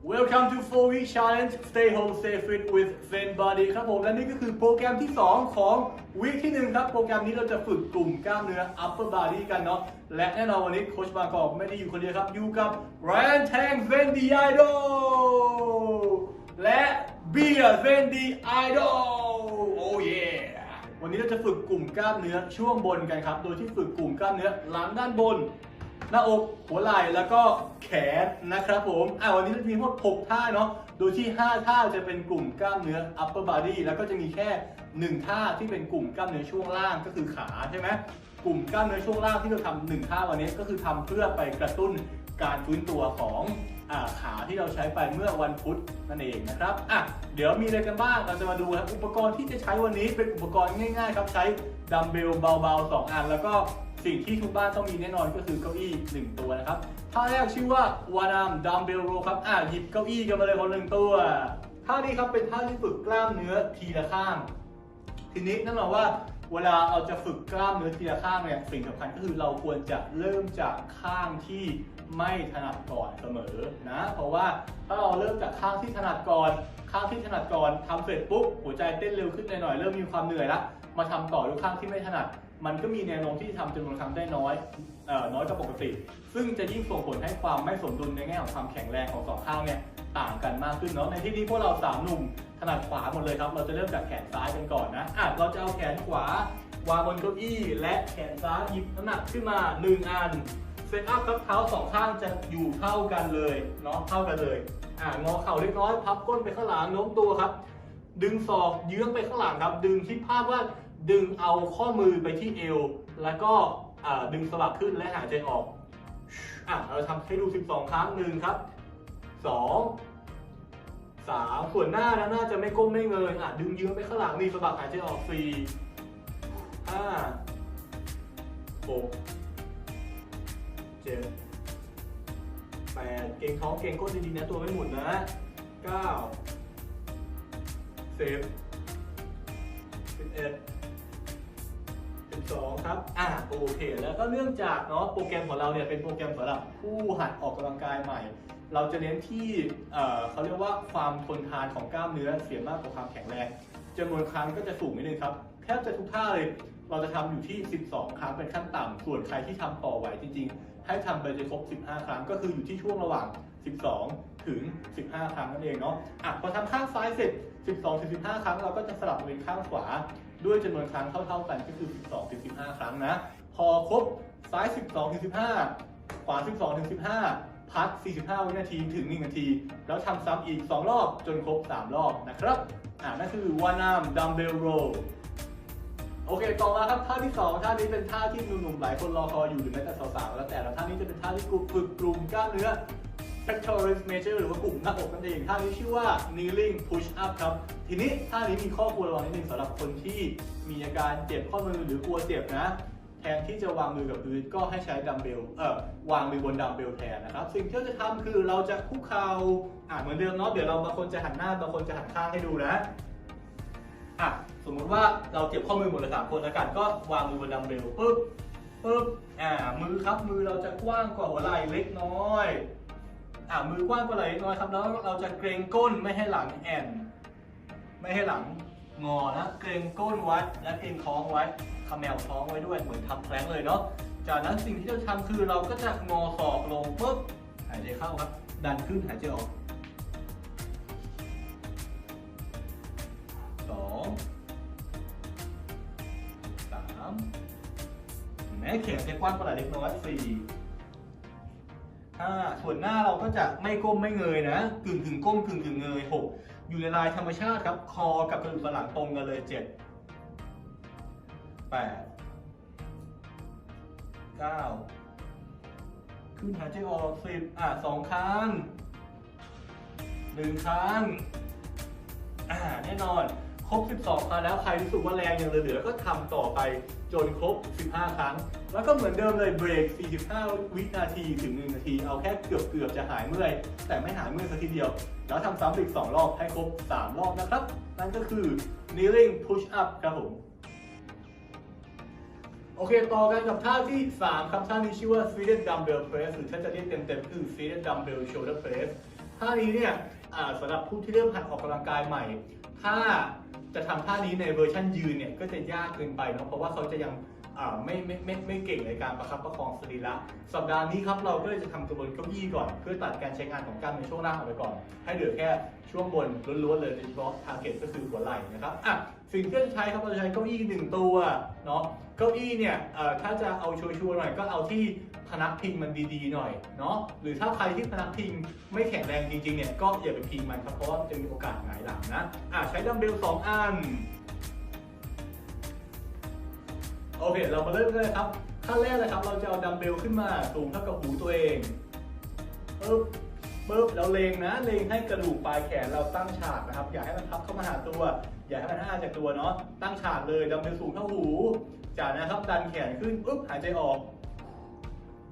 Welcome to 4 week challenge Stay home stay fit with Zen Body ครับผม และนี่ก็คือโปรแกรมที่ 2 ของวีคที่ 1 ครับ โปรแกรมนี้เราจะฝึกกลุ่มกล้ามเนื้อ upper body กันเนาะ และแน่นอนวันนี้โค้ชบางกอกไม่ได้อยู่คนเดียวครับ อยู่กับ Ryan Tang Zen the Idol และเบียร์เซนดีไอดอลโอ้เยวันนี้เราจะฝึกกลุ่มกล้ามเนื้อช่วงบนกันครับ โดยที่ฝึกกลุ่มกล้ามเนื้อหลังด้านบน หน้าอกหัวไหล่แล้วก็แขนนะครับผมอ่าวันนี้เราจะมีทั้งหมด 6 ท่าเนาะโดยที่ 5 ท่าจะเป็นกลุ่มกล้ามเนื้อ upper body แล้วก็จะมีแค่ 1 ท่าที่เป็นกลุ่มกล้ามเนื้อช่วงล่างก็คือขาใช่ไหมกลุ่มกล้ามเนื้อช่วงล่างที่เราทำหนึ่งท่าวันนี้ก็คือทำเพื่อไปกระตุ้นการฟื้นตัวของอาขาที่เราใช้ไปเมื่อวันพุธนั่นเองนะครับอะเดี๋ยวมีอะไรกันบ้าง เราจะมาดูครับอุปกรณ์ที่จะใช้วันนี้เป็นอุปกรณ์ง่ายๆครับ ใช้ดัมเบลเบาๆ 2 อัน แล้วก็ สิ่งที่ทุกบ้านต้องมีแน่นอนก็คือเก้าอี้ 1 ตัวนะครับท่าแรกชื่อว่าวานามดัมเบลโรครับอะหยิบเก้าอี้กันมาเลยคนหนึ่งตัวท่านี้ครับเป็นท่าที่ฝึกกล้ามเนื้อทีละข้าง ทีนี้นั่นหมายว่าเวลาเราจะฝึกกล้ามเนื้อทีละข้างเนี่ยสิ่งสำคัญก็คือเราควรจะเริ่มจากข้างที่ไม่ถนัดก่อนเสมอนะเพราะว่าถ้าเราเริ่มจากข้างที่ถนัดก่อน ข้างที่ถนัดก่อนทำเสร็จปุ๊บหัวใจเต้นเร็วขึ้นหน่อยๆเริ่มมีความเหนื่อยละมาทำต่อด้วยข้างที่ไม่ถนัด มันก็มีแนวโน้มที่ทำจำนวนครั้งได้น้อยเอ่อน้อยกว่าปกติ ซึ่งจะยิ่งส่งผลให้ความไม่สมดุลในแง่ของความแข็งแรงของสองข้างเนี่ยต่างกันมากขึ้นเนาะในที่นี้พวกเราสามหนุ่มถนัดขวาหมดเลยครับ เราจะเริ่มจากแขนซ้ายกันก่อนนะอะเราจะเอาแขนขวาวางบนเก้าอี้และแขนซ้ายหยิบน้ำหนักขึ้นมาหนึ่งอันเซตอัพครับเท้าสองข้างจะอยู่เท่ากันเลยเนาะเท่ากันเลยอะงอเข่าเล็กน้อยพับก้นไปข้างหลังโน้มตัวครับ ดึงศอกเยื้องไปข้างหลังครับ ดึงคิดภาพว่า ดึงเอาข้อมือไปที่เอว แล้วก็ดึงสลับขึ้นและหายใจออกอะเราทำให้ดู 12 ครั้งหนึ่งครับ 2 3 ส่วนหน้านะน่าจะไม่ก้มไม่เงยอะดึงยื้องไปข้างหลังนี่สะบัดหายใจออก 4 5 6 7 8เก่งท้องเก่งก้นดีๆนะตัวไม่หมุนนะ9สิบ สิบเอ็ดสิบสองครับ อ่าโอเค แล้วก็เนื่องจากเนาะโปรแกรมของเราเนี่ยเป็นโปรแกรมสำหรับผู้หัดออกกำลังกายใหม่ เราจะเน้นที่เอ่อเขาเรียกว่าความทนทานของกล้ามเนื้อเสียมากกว่าความแข็งแรงจำนวนครั้งก็จะสูงนิดนึงครับแทบจะทุกท่าเลยเราจะทำอยู่ที่ 12 ครั้งเป็นขั้นต่ำส่วนใครที่ทำต่อไหวจริง ๆ ให้ทำไปจนครบ 15 ครั้งก็คืออยู่ที่ช่วงระหว่าง 12 ถึง 15 ครั้งนั่นเองเนาะอะพอทำข้างซ้ายเสร็จ 12 ถึง 15 ครั้งเราก็จะสลับมาเป็นข้างขวา ด้วยจำนวนครั้งเท่าๆกันก็คือ 12ถึง15 ครั้งนะ พอครบซ้าย 12ถึง15 ขวา 12ถึง15 พัก 45 วินาทีถึง 1 นาที แล้วทำซ้ำอีก 2 รอบจนครบ 3 รอบนะครับอะนั่นคือวานามดัมเบลโรโอเค ต่อมาครับท่าที่ 2 ท่านี้เป็นท่าที่หนุ่มๆหลายคนรอคอยอยู่หรือแม้แต่สาวๆแล้วแต่ละท่านี้จะเป็นท่าที่ฝึกกลุ่มกล้ามเนื้อ pectoralis major หรือว่ากลุ่มหน้าอกนั่นเองท่านี้ชื่อว่า kneeling push up ครับ ทีนี้ท่านี้มีข้อควรระวังนิดนึงสำหรับคนที่มีอาการเจ็บข้อมือหรือกลัวเจ็บนะ แทนที่จะวางมือกับพื้นก็ให้ใช้ดัมเบลเอ่อวางมือบนดัมเบลแทนนะครับ สิ่งที่เราจะทำคือเราจะคุกเข่าอะเหมือนเดิมเนาะเดี๋ยวเราบางคนจะหันหน้าบางคนจะหันข้างให้ดูนะอะสมมุติว่าเราเจ็บข้อมือหมดเลยสามคนแล้วกันก็วางมือบนดัมเบลปึ๊บปึ๊บอ่ามือครับมือเราจะกว้างกว่าหัวไหล่เล็กน้อย อ่ามือกว้างกว่าไหล่เล็กน้อยครับแล้วเราจะเกรงก้นไม่ให้หลังแอนไม่ให้หลังงอนะเกรงก้นไว้และเกรงท้องไว้ขมแมวท้องไว้ด้วยเหมือนทำแพลงเลยเนาะจากนั้นสิ่งที่เราทำคือเราก็จะงอศอกลงปึ๊บหายใจเข้าครับ ดันขึ้นหายใจออกสองสามแม้แขนจะกว้างกว่าไหล่เล็กน้อยสี่ ห้าส่วนหน้าเราก็จะไม่ก้มไม่เงยนะกึ่งถึงก้มกึ่งถึงเงยหกอยู่ในลายธรรมชาติครับ คอกับกระดูกสันหลังตรงกันเลยเจ็ดแปดเก้าขึ้นหายใจออกสิบอะสองครั้งหนึ่งครั้งอ่าแน่นอน ครบ 12 ครั้งแล้วใครรู้สึกว่าแรงยังเหลือๆก็ทำต่อไปจนครบ 15 ครั้ง แล้วก็เหมือนเดิมเลยเบรก 45 วินาทีถึง 1 นาที เอาแค่เกือบๆจะหายเมื่อย แต่ไม่หายเมื่อยสักทีเดียว แล้วทำซ้ำอีก 2 รอบให้ครบ 3 รอบนะครับ นั่นก็คือ kneeling push up ครับผม โอเค ต่อกันกับท่าที่ 3ครับท่านี้ชื่อว่า seated dumbbell press หรือถ้าจะเรียกเต็มๆคือ seated dumbbell shoulder press ท่านี้เนี่ยสำหรับผู้ที่เริ่มหัดออกกำลังกายใหม่ ถ้าจะทำท่านี้ในเวอร์ชันยืนเนี่ยก็จะยากเกินไปเนาะเพราะว่าเขาจะยัง อ่าไม่ไม่ไม่ไม่เก่งในการประคับประคองสรีระสัปดาห์นี้ครับเราก็เลยจะทำตัวบนเก้าอี้ก่อน เพื่อตัดการใช้งานของกล้ามในช่วงล่างออกไปก่อน ให้เหลือแค่ช่วงบนล้วนๆเลยโดยเฉพาะทาร์เก็ตก็คือหัวไหล่นะครับอะสิ่งที่จะใช้ครับเราจะใช้เก้าอี้หนึ่งตัวเนาะเก้าอี้เนี่ยเอ่อถ้าจะเอาชัวร์ๆหน่อยก็เอาที่พนักพิงมันดีๆหน่อยเนาะหรือถ้าใครที่พนักพิงไม่แข็งแรงจริงๆเนี่ยก็อย่าไปพิงมันครับเพราะว่าจะมีโอกาสหงายหลังนะอะใช้ดัมเบลสองอัน โอเค เรามาเริ่มกันเลยครับ ขั้นแรกเลยครับ เราจะเอาดัมเบลขึ้นมาสูงเท่ากับหูตัวเองปึ๊บปึ๊บเราเลงนะ เลงให้กระดูกปลายแขนเราตั้งฉากนะครับ อย่าให้มันพับเข้ามาหาตัว อย่าให้มันห่าจากตัวเนาะ ตั้งฉากเลยดัมเบลสูงเท่าหู จากนั้นครับดันแขนขึ้นปึ๊บหายใจออก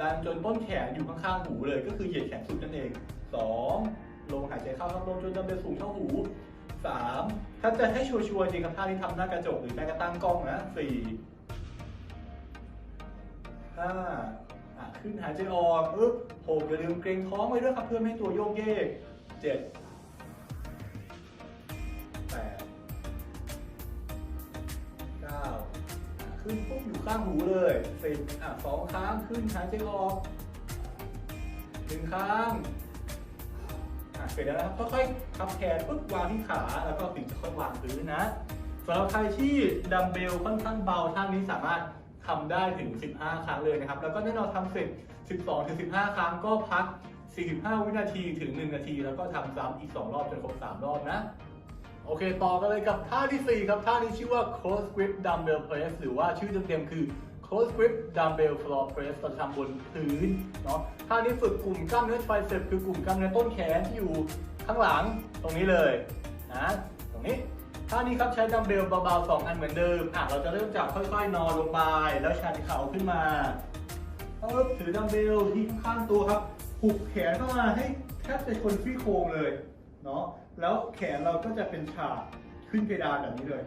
ดันจนต้นแขนอยู่ข้างๆหูเลย ก็คือเหยียดแขนสุดนั่นเองสองลงหายใจเข้าครับลงจนดัมเบลสูงเท่าหูสามถ้าจะให้ชัวร์ๆจริงกับท่าที่ทำหน้ากระจกหรือแม้กระทั่งกล้องนะสี่ ห้าขึ้นหายใจออกปึ๊บหกอย่าลืมเกรงท้องไว้ด้วยครับเพื่อไม่ให้ตัวโยกเยกเจ็ดแปดเก้าขึ้นปุ๊บอยู่ข้างหูเลยสิบอะสองครั้งขึ้นหายใจออกหนึ่งครั้งอะเสร็จแล้วนะครับค่อยๆพับแขนปุ๊บวางที่ขาแล้วก็ถึงจะค่อยวางพื้นนะสำหรับใครที่ดัมเบลค่อนข้างเบาท่านี้สามารถ ทำได้ถึง 15 ครั้งเลยนะครับ แล้วก็แน่นอนทำเสร็จ 12 ถึง 15 ครั้งก็พัก 45 วินาทีถึง 1 นาที แล้วก็ทำซ้ำอีก 2 รอบจนครบ 3 รอบนะ โอเค ต่อกันเลยกับท่าที่ 4 ครับ ท่านี้ชื่อว่า close grip dumbbell press หรือว่าชื่อเต็มๆคือ close grip dumbbell floor press เราทำบนพื้นเนาะ ท่านี้ฝึกกลุ่มกล้ามเนื้อไทรเซปคือกลุ่มกล้ามเนื้อต้นแขนที่อยู่ข้างหลังตรงนี้เลยนะ ตรงนี้ ท่านี้ครับใช้ดัมเบลเบาๆ2อันเหมือนเดิมอะเราจะเริ่มจากค่อยๆ นอนลงไป แล้วชันเข่าขึ้นมาปึ๊บถือดัมเบลที่ข้างตัวครับหุบแขนเข้ามาให้แทบจะชนซี่โครงเลยเนาะแล้วแขนเราก็จะเป็นฉากขึ้นเพดานแบบนี้เลย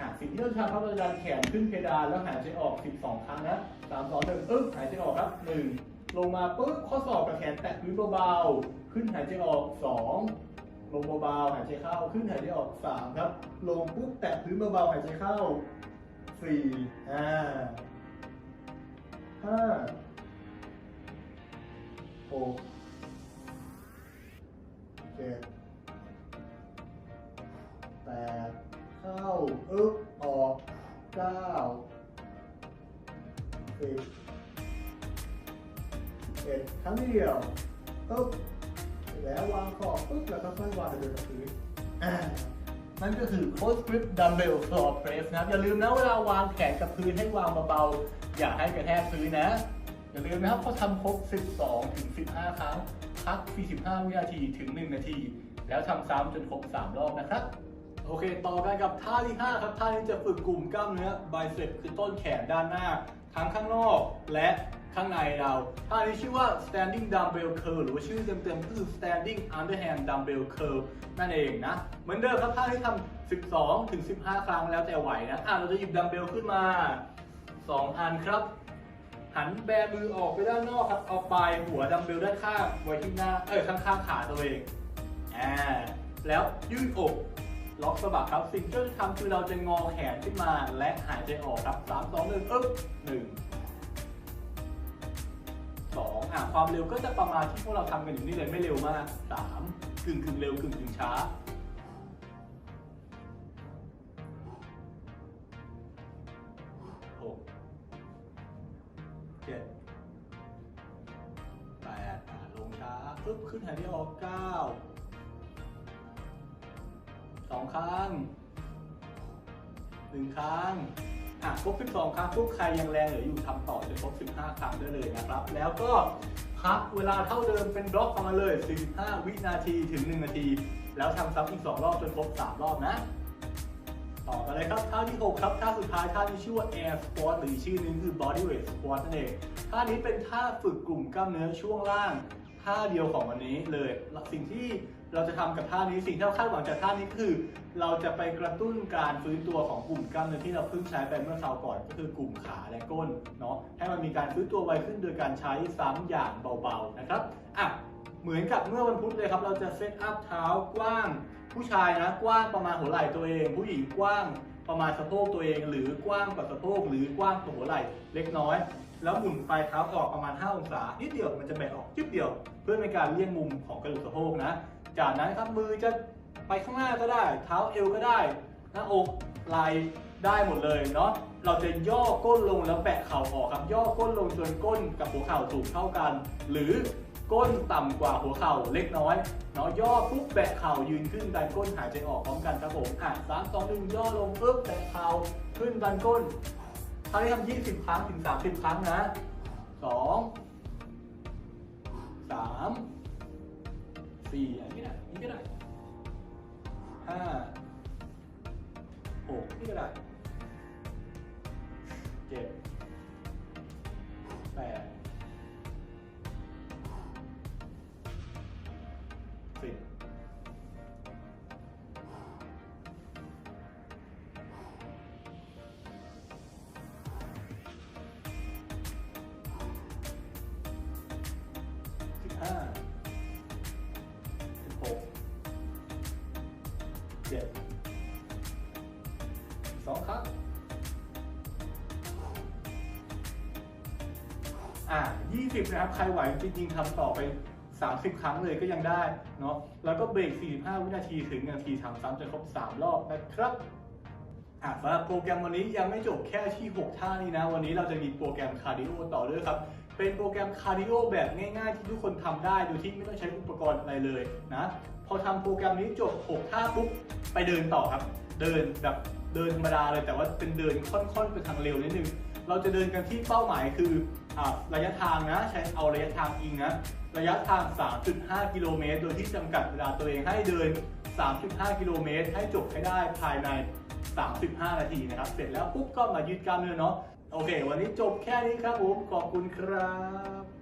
อะสิ่งที่เราทำครับเราจะดันแขนขึ้นเพดานแล้วหายใจออก 12 ครั้งนะสามสองหนึ่งปึ๊บหายใจออกครับหนึ่งลงมาปึ๊บข้อศอกกับแขนแตะพื้นเบาๆขึ้นหายใจออกสอง ลงเบาๆหายใจเข้า ขึ้นหายใจออกสามครับ ลงปุ๊บแตะพื้นเบาๆหายใจเข้าสี่ห้าห้าหกเจ็ดแปดเข้าอึ๊บออกเก้าสิบเอ็ดครั้งเดียวอึ๊บ วางขอบปุ๊บแล้วก็ค่อยวางไปบนพื้นอ่านั่นก็คือ close grip dumbbell floor press นะครับ อย่าลืมนะเวลาวางแขนกับพื้นให้วางเบาๆ อย่าให้กระแทกพื้นนะ อย่าลืมนะครับพอทำครบ 12 ถึง 15 ครั้ง พัก 45 วินาทีถึง 1 นาที แล้วทำซ้ำจนครบ 3 รอบนะครับ โอเค ต่อกันกับท่าที่ 5 ครับ ท่านี้จะฝึกกลุ่มกล้ามเนื้อ bicep คือต้นแขนด้านหน้า ทั้งข้างนอกและ ข้างในเราท่านี้ชื่อว่า standing dumbbell curl หรือว่าชื่อเต็มๆก็คือ standing underhand dumbbell curl นั่นเองนะ เหมือนเดิมครับท่าที่ทำ12 ถึง 15 ครั้งแล้วแต่ไหวนะอะเราจะหยิบดัมเบลขึ้นมา 2 อันครับ หันแบมือออกไปด้านนอกครับ เอาปลายหัวดัมเบลด้านข้างไว้ที่หน้า เอ้ยข้างๆขาตัวเองอ่าแล้วยืดอกล็อกสะบักครับ สิ่งที่เราจะทำคือเราจะงอแขนขึ้นมาและหายใจออกครับ 3 2 1อึ๊บ1 อะความเร็วก็จะประมาณที่พวกเราทำกันอยู่นี่เลยไม่เร็วมาก3กึ่งกึ่งเร็วกึ่งกึ่งช้า หก เจ็ด แปดลงช้าปึ๊บขึ้นหายใจออกเก้า สองครั้งหนึ่งครั้ง อะครบ 12 ครั้งปุ๊บใครยังแรงเหลืออยู่ทำต่อจนครบ 15 ครั้งได้เลยนะครับ แล้วก็พักเวลาเท่าเดิมเป็นบล็อกออกมาเลย 45 วินาทีถึง 1 นาที แล้วทำซ้ำอีก 2 รอบจนครบ 3 รอบนะ ต่อกันเลยครับท่าที่ 6 ครับท่าสุดท้ายท่าที่ชื่อว่า air squat หรืออีกชื่อนึงคือ body weight squat นั่นเองท่านี้เป็นท่าฝึกกลุ่มกล้ามเนื้อช่วงล่างท่าเดียวของวันนี้เลยสิ่งที่ เราจะทำกับท่านี้สิ่งที่เราคาดหวังจากท่านี้คือ เราจะไปกระตุ้นการฟื้นตัวของกลุ่มกล้ามเนื้อที่เราเพิ่งใช้ไปเมื่อคราวก่อนก็คือกลุ่มขาและก้นเนาะให้มันมีการฟื้นตัวไวขึ้นโดยการใช้ซ้ำอย่างเบาๆนะครับอะเหมือนกับเมื่อวันพุธเลยครับ เราจะเซตอัพเท้ากว้าง ผู้ชายนะกว้างประมาณหัวไหล่ตัวเอง ผู้หญิงกว้างประมาณสะโพกตัวเอง หรือกว้างกว่าสะโพกหรือกว้างกว่าหัวไหล่เล็กน้อย แล้วหมุนปลายเท้าออกประมาณ 5 องศา นิดเดียวมันจะแบะออกจิ๊บเดียว เพื่อเป็นการเลี่ยงมุมของกระดูกสะโพกนะ จากนั้นครับมือจะไปข้างหน้าก็ได้ เท้าเอวก็ได้ หน้าอกไหล่ได้หมดเลยเนาะ เราจะย่อก้นลงแล้วแบะเข่าออกครับ ย่อก้นลงจนก้นกับหัวเข่าสูงเท่ากัน หรือก้นต่ำกว่าหัวเข่าเล็กน้อยเนาะย่อปุ๊บแบะเข่ายืนขึ้นดันก้นหายใจออกพร้อมกันครับผมอะสามสองหนึ่งย่อลงปุ๊บแบะเข่าขึ้นดันก้น คราวนี้ทำยี่สิบครั้งถึงสามสิบครั้งนะสองสามสี่อันนี้ก็ได้อันนี้ก็ได้ห้าหกนี่ก็ได้เจ็ด 20 นะครับ ใครไหวจริงๆทำต่อไป 30 ครั้งเลยก็ยังได้เนาะแล้วก็เบรก 45 วินาทีถึงนาทีทำซ้ำจนครบ 3 รอบนะครับอะสำหรับโปรแกรมวันนี้ยังไม่จบแค่ที่ 6 ท่านี้นะ วันนี้เราจะมีโปรแกรมคาร์ดิโอต่อด้วยครับเป็นโปรแกรมคาร์ดิโอแบบง่ายๆ ที่ทุกคนทำได้โดยที่ไม่ต้องใช้อุปกรณ์อะไรเลยนะ พอทำโปรแกรมนี้จบ 6 ท่าปุ๊บ ไปเดินต่อครับ เดินแบบเดินธรรมดาเลยแต่ว่าเป็นเดินค่อนๆไปทางเร็วนิดนึง เราจะเดินกันที่เป้าหมายคือ ระยะทางนะใช้เอาระยะทางอิงนะระยะทาง 3.5 กิโลเมตร โดยที่จำกัดเวลาตัวเองให้เดิน 3.5 กิโลเมตร ให้จบให้ได้ภายใน 35 นาทีนะครับ เสร็จแล้วปุ๊บก็มายืดกล้ามเนื้อเนาะ โอเค วันนี้จบแค่นี้ครับผม ขอบคุณครับ